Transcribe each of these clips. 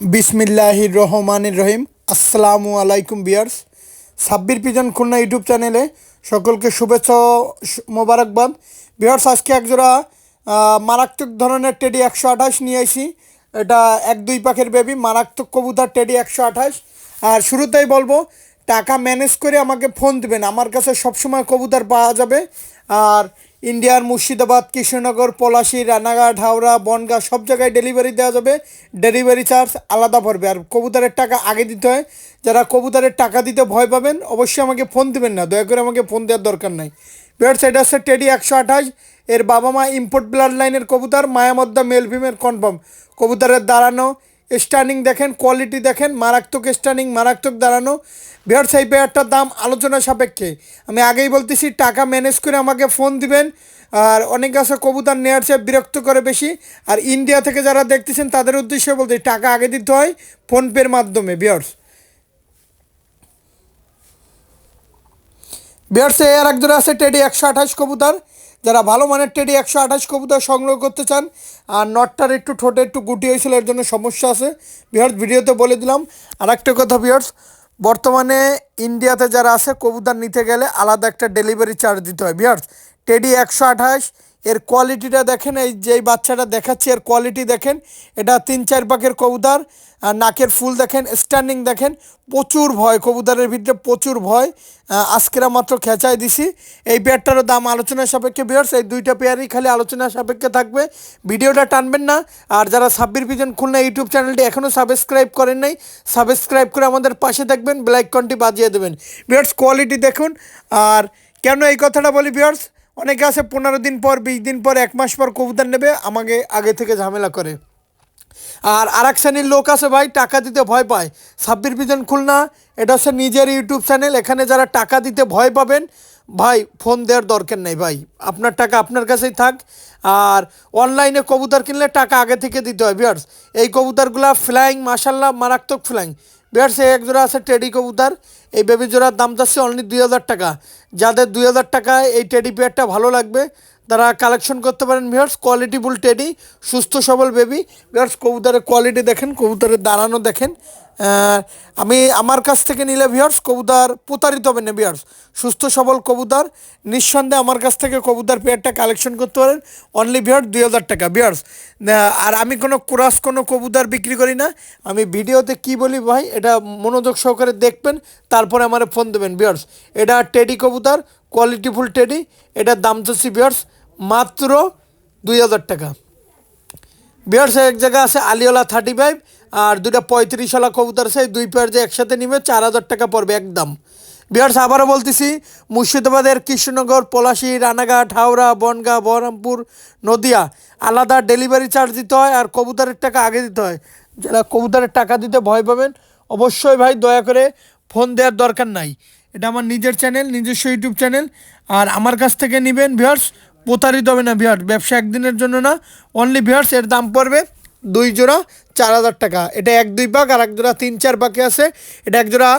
বিসমিল্লাহির রহমানির রহিম। আসসালামু আলাইকুম, viewers. Sabbir pigeon Khulna YouTube চ্যানেলে সকলকে শুভেচ্ছা মোবারকবাদ। বিয়ার্স, আজকে একজোড়া মারাত্মক ধরনের টেডি একশো আঠাশ নিয়ে আসি এটা এক দুই পাখের বেবি মারাত্মক কবুতর টেডি একশো আঠাশ। আর শুরুতেই বলব, টাকা ম্যানেজ করে আমাকে ফোন দেবেন। আমার কাছে সবসময় কবুতর পাওয়া যাবে। আর ইন্ডিয়ার মুর্শিদাবাদ, কৃষ্ণনগর, পলাশী, রানাঘাট, হাওড়া, বনগাঁ, সব জায়গায় ডেলিভারি দেওয়া যাবে। ডেলিভারি চার্জ আলাদা পড়বে। আর কবুতরের টাকা আগে দিতে হয়। যারা কবুতরের টাকা দিতে ভয় পাবেন, অবশ্যই আমাকে ফোন দেবেন না। দয়া করে আমাকে ফোন দেওয়ার দরকার নাই। বিয়ার্স এটা হচ্ছে টেডি একশো আঠাশ। এর বাবা মা ইম্পোর্ট ব্লাড লাইনের কবুতর, মায়ামদ্দা মেলভিমের কনফার্ম কবুতরের দাঁড়ানো স্টার্নিং দেখেন, কোয়ালিটি দেখেন, মারাত্মক স্টার্নিং মারাত্মক দাঁড়ানো। বিহার সেই পেয়ারটার দাম আলোচনা সাপেক্ষে। আমি আগেই বলতেছি, টাকা ম্যানেজ করে আমাকে ফোন দিবেন। আর অনেক আছে, কবুতর নেওয়ার চেয়ে বিরক্ত করে বেশি। আর ইন্ডিয়া থেকে যারা দেখতেছেন, তাদের উদ্দেশ্যে বলতে, টাকা আগে দিতে হয় ফোনপের মাধ্যমে, বিয়ার্স। বিয়ার্সে এর এক জোড়া আছে, টেডি একশো আঠাশ কবুতর। যারা ভালো মানের টেডি একশো আঠাশ কবুতর সংগ্রহ করতে চান, আর নটটার একটু ঠোঁটে একটু গুটি হয়েছিল, এর জন্য সমস্যা আছে। বিহার্স ভিডিওতে বলে দিলাম। আর একটা কথা বিহার্স বর্তমানে ইন্ডিয়াতে যারা আছে, কবুতর নিতে গেলে আলাদা একটা ডেলিভারি চার্জ দিতে হয়। বিহার্স টেডি একশো আঠাশ এর কোয়ালিটিটা দেখেন, এই যেই বাচ্চাটা দেখাচ্ছি, এর কোয়ালিটি দেখেন। এটা তিন চার পাকের কবুতর নাকের ফুল দেখেন স্ট্যান্ডিং দেখেন। প্রচুর ভয়, কবুতরের ভিতরে প্রচুর ভয়। আজকেরা মাত্র খেঁচাই দিছি। এই পেয়ারটারও দাম আলোচনা সাপেক্ষে বিয়ার্স এই দুইটা পেয়ারই খালি আলোচনা সাপেক্ষে থাকবে। ভিডিওটা টানবেন না। আর যারা সাব্বির পিজন খুলনা ইউটিউব চ্যানেলটি এখনও সাবস্ক্রাইব করেন নাই সাবস্ক্রাইব করে আমাদের পাশে থাকবেন ব্ল্যাক কনটি বাজিয়ে দেবেন। বিয়ার্স কোয়ালিটি দেখুন। আর কেন এই কথাটা বলি বিয়ার্স অনেকে আছে পনেরো দিন পর, বিশ দিন পর, এক মাস পর কবুতর নেবে, আমাকে আগে থেকে ঝামেলা করে। আর আর এক শ্রেণির লোক আছে ভাই, টাকা দিতে ভয় পায়। সাব্বির পিজন খুলনা, এটা হচ্ছে নিজের ইউটিউব চ্যানেল, এখানে যারা টাকা দিতে ভয় পাবেন, ভাই, ফোন দেওয়ার দরকার নেই ভাই। আপনার টাকা আপনার কাছেই থাক। আর অনলাইনে কবুতর কিনলে টাকা আগে থেকে দিতে হয় বিয়ার্স এই কবুতরগুলো ফ্লাইং মাসাল্লাহ মারাত্মক ফ্লাইং বিয়ার্স সে এক জোড়া আছে টেডি কবুতর। এই বেবি জোড়ার দাম যাচ্ছে অনলি দুই হাজার টাকা। যাদের দুই হাজার টাকায় এই টেডি পেয়ারটা ভালো লাগবে তারা কালেকশন করতে পারেন। ভিউয়ার্স কোয়ালিটিফুল টেডি সুস্থ সবল বেবি ভিউয়ার্স কবুতরের কোয়ালিটি দেখেন, কবুতরের দাঁড়ানো দেখেন। আমি আমার কাছ থেকে নিলে ভিউয়ার্স কবুতর প্রতারিত হবে না ভিউয়ার্স সুস্থ সবল কবুতর, নিঃসন্দেহে আমার কাছ থেকে কবুতর পেয়ারটা কালেকশন করতে পারেন। অনলি ভিউয়ার্স দুই হাজার টাকা। ভিউয়ার্স আর আমি কোনো ক্রাস কোনো কবুতর বিক্রি করি না। আমি ভিডিওতে কি বলি ভাই, এটা মনোযোগ সহকারে দেখবেন, তারপরে আমার ফোন দেবেন। ভিউয়ার্স এটা টেডি কবুতর কোয়ালিটিফুল টেডি এটার দাম চাচ্ছি ভিউয়ার্স মাত্র দুই হাজার টাকা। বিহার এক জায়গা আছে আলিওলা থার্টি ফাইভ আর দুটা পঁয়ত্রিশওয়ালা কবুতর আছে দুই পেয়ার যে একসাথে নিবে, চার হাজার টাকা পড়বে একদম। বিহার আবারও বলতেছি, মুর্শিদাবাদের কৃষ্ণনগর, পলাশী, রানাঘাট, হাওড়া, বনগাঁ, বহরমপুর, নদিয়া, আলাদা ডেলিভারি চার্জ দিতে হয় আর কবুতরের টাকা আগে দিতে হয়। যারা কবুতরের টাকা দিতে ভয় পাবেন, অবশ্যই ভাই দয়া করে ফোন দেওয়ার দরকার নাই। এটা আমার নিজের চ্যানেল নিজস্ব ইউটিউব চ্যানেল আর আমার কাছ থেকে নেবেন ভিউয়ার্স প্রতারিত হবে না ভিউয়ার্স ব্যবসা একদিনের জন্য না অনলি ভিউয়ার্স এর দাম পড়বে দুই জোড়া চার হাজার টাকা। এটা এক দুই পাক আর এক জোড়া তিন চার পাকে আছে। এটা এক জোড়া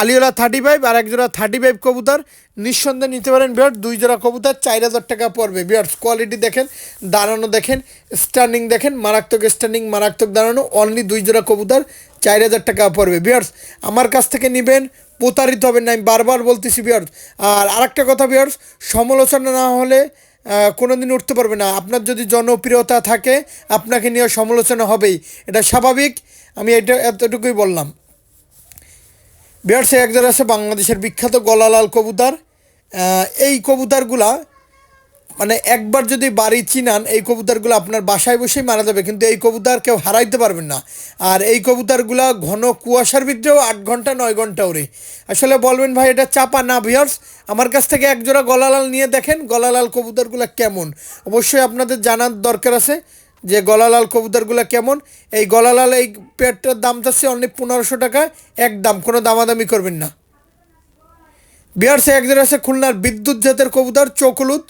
আলিওলা থার্টি ফাইভ আর এক জোড়া থার্টি ফাইভ কবুতর। নিঃসন্দেহে নিতে পারেন বিয়ার্স দুই জোড়া কবুতর, চার হাজার টাকা পড়বে। বিয়ার্স কোয়ালিটি দেখেন, দাঁড়ানো দেখেন স্ট্যান্ডিং দেখেন, মারাত্মক স্ট্যান্ডিং মারাত্মক দাঁড়ানো অনলি দুই জোড়া কবুতর, চার হাজার টাকা পড়বে। বিয়ার্স আমার কাছ থেকে নেবেন, প্রতারিত হবেন না, আমি বারবার বলতেছি বিয়ার্স আর আরেকটা কথা বিয়ার্স সমালোচনা না হলে কোনো দিন উঠতে পারবে না। আপনার যদি জনপ্রিয়তা থাকে, আপনাকে নিয়ে সমালোচনা হবেই। এটা স্বাভাবিক। আমি এটা এতটুকুই বললাম। বিহার সে একজন আছে, বাংলাদেশের বিখ্যাত গলালাল কবুতর। এই কবুতরগুলা মানে একবার যদি বাড়ি চিনান, এই কবুতরগুলো আপনার বাসায় বসেই মারা যাবে, কিন্তু এই কবুতর কেউ হারাইতে পারবেন না। আর এই কবুতরগুলা ঘন কুয়াশার ভিতরেও আট ঘণ্টা, নয় ঘণ্টা ওরে। আসলে বলবেন ভাই, এটা চাপা না ভিয়ার্স আমার কাছ থেকে একজোড়া গলালাল নিয়ে দেখেন, গলালাল কবুতরগুলো কেমন। অবশ্যই আপনাদের জানার দরকার আছে যে গলালাল কবুতরগুলো কেমন। এই গলালাল এই পেটটার দাম চাচ্ছে অনলি পনেরোশো টাকা, এক দাম, কোনো দামাদামি করবেন না। বিহার্সে একজন আছে খুলনার বিদ্যুৎ জাতের কবুতর, চোখ হলুদ।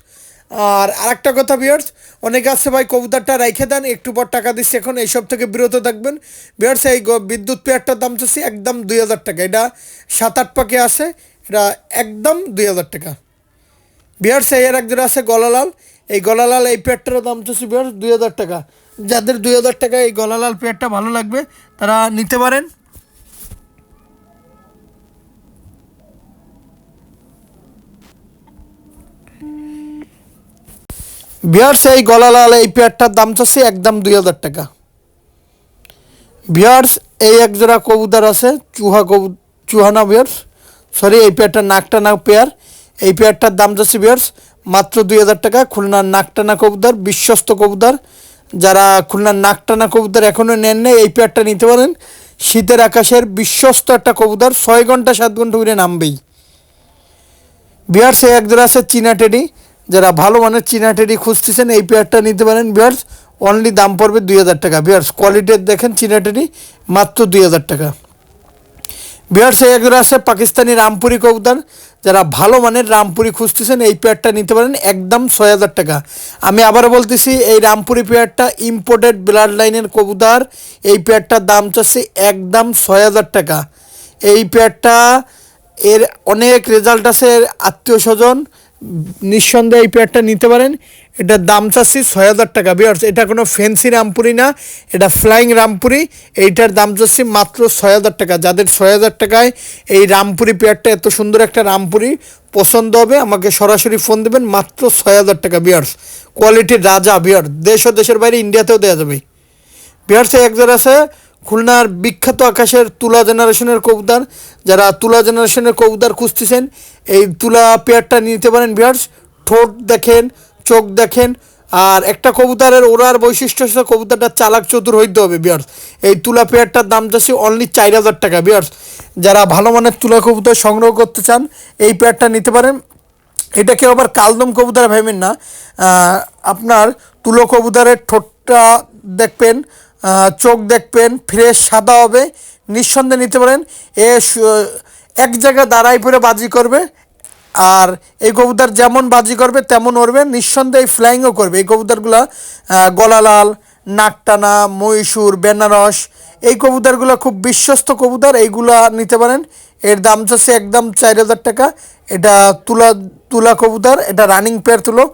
আর আরেকটা কথা বিয়ার্স অনেকে আছে ভাই কবুতরটা রেখে দেন, একটু পর টাকা দিচ্ছে। এখন এইসব থেকে বিরত থাকবেন। বিয়ার্স এই বিদ্যুৎ পেয়ারটার দাম চাচ্ছি একদম দুই হাজার টাকা। এটা সাত আট পাকে আছে, এটা একদম দুই হাজার টাকা। বিহার এর একজন আছে গলালাল। এই গলালাল এই পেয়ারটার দাম চাচ্ছি বিহার দুই হাজার টাকা। যাদের দুই হাজার টাকা এই গলালাল পেয়ারটা ভালো লাগবে, তারা নিতে পারেন। বিহার এই গলালাল এই পেয়ারটার দাম চাচ্ছি একদম দুই হাজার টাকা। বিহার্স এই এক জোড়া কবুতর আছে, চুহা কবু চুহানা বিয়ার্স সরি এই পেয়ারটার নাকটানা পেয়ার, এই পেয়ারটার দাম যাচ্ছে বিয়ার্স মাত্র দুই হাজার টাকা। খুলনার নাকটানা কবুতর, বিশ্বস্ত কবুতর। যারা খুলনার নাকটানা কবুতর এখনও নেন নেই, এই পেয়ারটা নিতে পারেন। শীতের আকাশের বিশ্বস্ত একটা কবুতর, ছয় ঘণ্টা সাত ঘণ্টা করে নামবেই। বিহার সে এক জোড়া আছে চীনা টেডি যারা ভালো মানের চীনা টেডি খুঁজতেছেন, এই পেয়ারটা নিতে পারেন বিহার্স অনলি দাম পড়বে দুই হাজার টাকা। বিহার্স কোয়ালিটির দেখেন চীনা টেডি, মাত্র দুই হাজার টাকা। বিহার সে এক জোড়া আছে পাকিস্তানি রামপুরি কবুতর। যারা ভালো মানের রামপুরি খুঁজতেছেন, এই পেয়ারটা নিতে পারেন একদম ছয় হাজার টাকা। আমি আবার বলতেছি, এই রামপুরি পেয়ারটা ইম্পোর্টেড ব্লাড লাইনের কবুতর। এই পেয়ারটার দাম চাচ্ছে একদম ছয় হাজার টাকা। এই পেয়ারটা এর অনেক রেজাল্ট আছে আত্মীয় স্বজন। নিঃসন্দেহে এই পেয়ারটা নিতে পারেন। এটার দাম চাচ্ছি ছয় হাজার টাকা। বিয়ার্স এটা কোনো ফ্যান্সি রামপুরি না, এটা ফ্লাইং রামপুরি। এইটার দাম চাচ্ছি মাত্র ছয় হাজার টাকা। যাদের ছয় হাজার টাকায় এই রামপুরি পেয়ারটা এত সুন্দর একটা রামপুরি পছন্দ হবে, আমাকে সরাসরি ফোন দেবেন, মাত্র ছয় হাজার টাকা। বিয়ার্স কোয়ালিটির রাজা বিয়ার দেশ ও দেশের বাইরে ইন্ডিয়াতেও দেওয়া যাবে। বিহার্সে একজন আছে খুলনার বিখ্যাত আকাশের তুলা জেনারেশনের কবুতর, যারা তুলা জেনারেশনের কবুতর খুঁজতেছেন, এই তুলা পেয়ারটা নিতে পারেন বিহার্স ঠোঁট দেখেন, চোখ দেখেন, আর একটা কবুতরের ওরার বৈশিষ্ট্য হিসেবে কবুতরটা চালাক চতুর হইতে হবে বিয়ার্স। এই তুলা পেয়ারটার দাম যাচ্ছে অনলি চার হাজার টাকা বিয়ার্স। যারা ভালো মানের তুলা কবুতর সংগ্রহ করতে চান, এই পেয়ারটা নিতে পারেন। এটা কেউ আবার কালদম কবুতর ভাবেন না। আপনার তুলো কবুতরের ঠোঁটটা দেখবেন চোখ দেখবেন, ফ্রেশ, সাদা হবে, নিঃসন্দেহে নিতে পারেন। এ এক জায়গায় দাঁড়াই পরে বাজি করবে, আর এই কবুতর যেমন বাজি করবে, তেমন উড়বে নিঃসন্দেহে ফ্লাইংও করবে। এই কবুতরগুলো গলালাল, নাকটানা, মহীশূর, বেনারস, এই কবুতরগুলো খুব বিশ্বস্ত কবুতর, এইগুলা নিতে পারেন। এর দাম যাচ্ছে একদম চার হাজার টাকা। এটা তুলা তুলা কবুতর, এটা রানিং পেয়ার তুলো।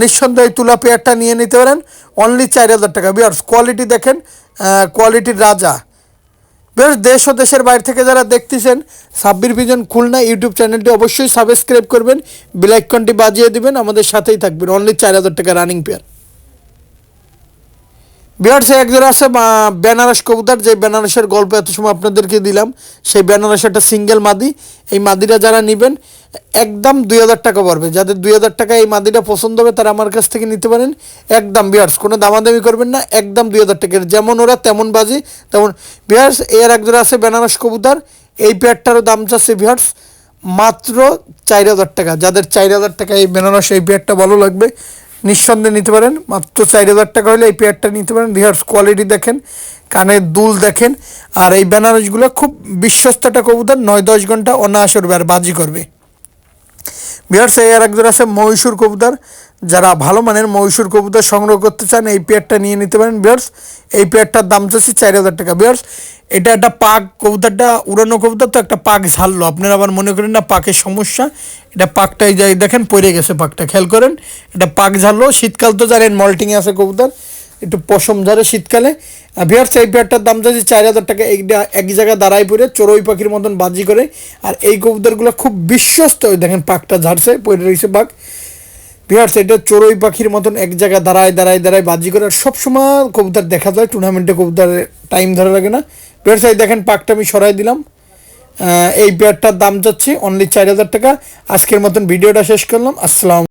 নিঃসন্দেহে তুলা পেয়ারটা নিয়ে নিতে পারেন। অনলি চার হাজার টাকা। বিয়ার্স কোয়ালিটি দেখেন কোয়ালিটির রাজা। বেশ দেশ ও দেশের বাইরে থেকে যারা দেখতেছেন সাব্বির ভিজন খুলনা ইউটিউব চ্যানেলটি অবশ্যই সাবস্ক্রাইব করবেন বেলাইকনটি বাজিয়ে দিবেন, আমাদের সাথেই থাকবেন। অনলি চার হাজার টাকা রানিং পেয়ার বিহার সে একজোড়া আছে বেনারস কবুতর, যে বেনারসের গল্প এত সময় আপনাদেরকে দিলাম। সেই বেনারস একটা সিঙ্গেল মাদি, এই মাদিটা যারা নেবেন, একদম দুই হাজার টাকা পড়বে। যাদের দুই হাজার টাকা এই মাদিটা পছন্দ হবে, তারা আমার কাছ থেকে নিতে পারেন। একদম বিহার্স, কোনো দামাদামি করবেন না, একদম দুই হাজার টাকা। যেমন ওরা, তেমন বাজি, তেমন বিহার্স, এর একজোড়া আছে বেনারস কবুতর, এই পেয়ারটারও দাম চাচ্ছে বিহার্স মাত্র চার হাজার টাকা। যাদের চার হাজার টাকা এই বেনারস এই পেয়ারটা ভালো লাগবে নিঃসন্দেহে নিতে পারেন। মাত্র চার হাজার টাকা হলে এই পেয়ারটা নিতে পারেন। রিহার্স কোয়ালিটি দেখেন কানের দুল দেখেন, আর এই বেনারসগুলো খুব বিশ্বস্ত একটা কবুতর, নয় দশ ঘণ্টা অনায়াস আর বাজি করবে। বিহার সে আর একজন আছে মহীশূর কবুতর। যারা ভালো মানের মহীশূর কবুতর সংগ্রহ করতে চান, এই পেয়ারটা নিয়ে নিতে পারেন বিয়ার্স এই পেয়ারটার দাম চাচ্ছি চার হাজার টাকা বিয়ার্স এটা একটা পাক কবুতরটা, উড়ানো কবুতর তো একটা পাক ঝাললো। আপনারা আবার মনে করেন না পাকের সমস্যা। এটা পাকটাই যাই দেখেন, পড়ে গেছে পাকটা, খেয়াল করেন। এটা পাক ঝাললো। শীতকাল তো জানেন, মল্টিংয়ে আছে কবুতর। একটু পশম ঝরে শীতকালে। বিহার্স এই পেয়ারটার দাম যাচ্ছে চার হাজার টাকা। এক জায়গায় দাঁড়ায় পড়ে, চড়ুই পাখির মতন বাজি করে। আর এই কবুতরগুলো খুব বিশ্বস্ত দেখেন পাকটা ঝাড়ছে, পড়ে রয়েছে পাক। বিহার্স এটা চড়ুই পাখির মতন এক জায়গায় দাঁড়ায় দাঁড়ায় দাঁড়ায় বাজি করে। আর সবসময় কবুতার দেখা যায় টুর্নামেন্টে কবুতার টাইম ধরে লাগে না। বিহার্স এই দেখেন, পাকটা আমি সরাই দিলাম। এই পেয়ারটার দাম যাচ্ছে অনলি চার হাজার টাকা। আজকের মতন ভিডিওটা শেষ করলাম। আসসালাম।